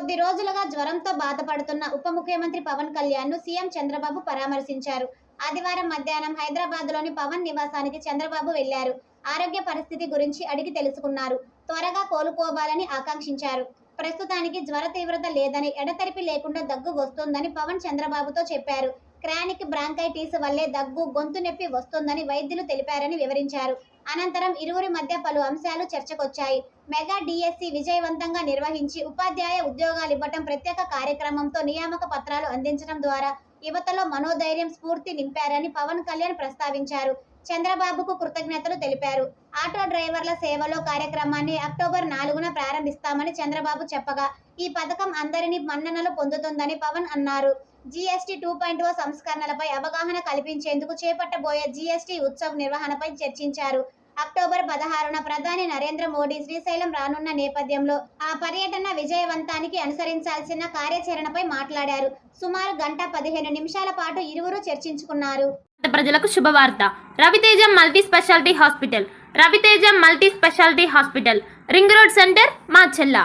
కొద్ది రోజులుగా జ్వరంతో బాధపడుతున్న ఉప ముఖ్యమంత్రి పవన్ కళ్యాణ్ను సీఎం చంద్రబాబు పరామర్శించారు. ఆదివారం మధ్యాహ్నం హైదరాబాద్లోని పవన్ నివాసానికి చంద్రబాబు వెళ్ళారు. ఆరోగ్య పరిస్థితి గురించి అడిగి తెలుసుకున్నారు. త్వరగా కోలుకోవాలని ఆకాంక్షించారు. ప్రస్తుతానికి జ్వర తీవ్రత లేదని ఎడతెరిపి లేకుండా దగ్గు వస్తోందని పవన్ చంద్రబాబుతో చెప్పారు. క్రానిక్ బ్రాంకైటిస్ వల్లే దగ్గు గొంతు నొప్పి వస్తోందని వైద్యులు తెలిపారని వివరించారు. అనంతరం ఇరువురి మధ్య పలు అంశాలు చర్చకొచ్చాయి. మెగా డిఎస్సి విజయవంతంగా నిర్వహించి ఉపాధ్యాయ ఉద్యోగాలు ఇవ్వటం ప్రత్యేక కార్యక్రమంతో నియామక పత్రాలు అందించడం ద్వారా యువతలో మనోధైర్యం స్ఫూర్తి నింపారని పవన్ కళ్యాణ్ ప్రస్తావించారు. చంద్రబాబుకు కృతజ్ఞతలు తెలిపారు. ఆటో డ్రైవర్ల సేవలో కార్యక్రమాన్ని అక్టోబర్ నాలుగున ప్రారంభిస్తామని చంద్రబాబు చెప్పగా ఈ పథకం అందరినీ మన్ననలు పొందుతుందని పవన్ అన్నారు. జీఎస్టీ టూ పాయింట్ ఓ సంస్కరణలపై అవగాహన కల్పించేందుకు చేపట్టబోయే జీఎస్టీ ఉత్సవ్ నిర్వహణపై చర్చించారు. అక్టోబర్ పదహారున ప్రధాని నరేంద్ర మోడీ శ్రీశైలం రానున్న నేపథ్యంలో ఆ పర్యటన విజయవంతానికి అనుసరించాల్సిన కార్యాచరణపై మాట్లాడారు. సుమారు గంట పదిహేను నిమిషాల పాటు ఇరువురు చర్చించుకున్నారు. ప్రజలకు శుభవార్త. Ravi Teja multi speciality hospital. Ravi Teja multi speciality hospital. Ring road centre మా చెల్లా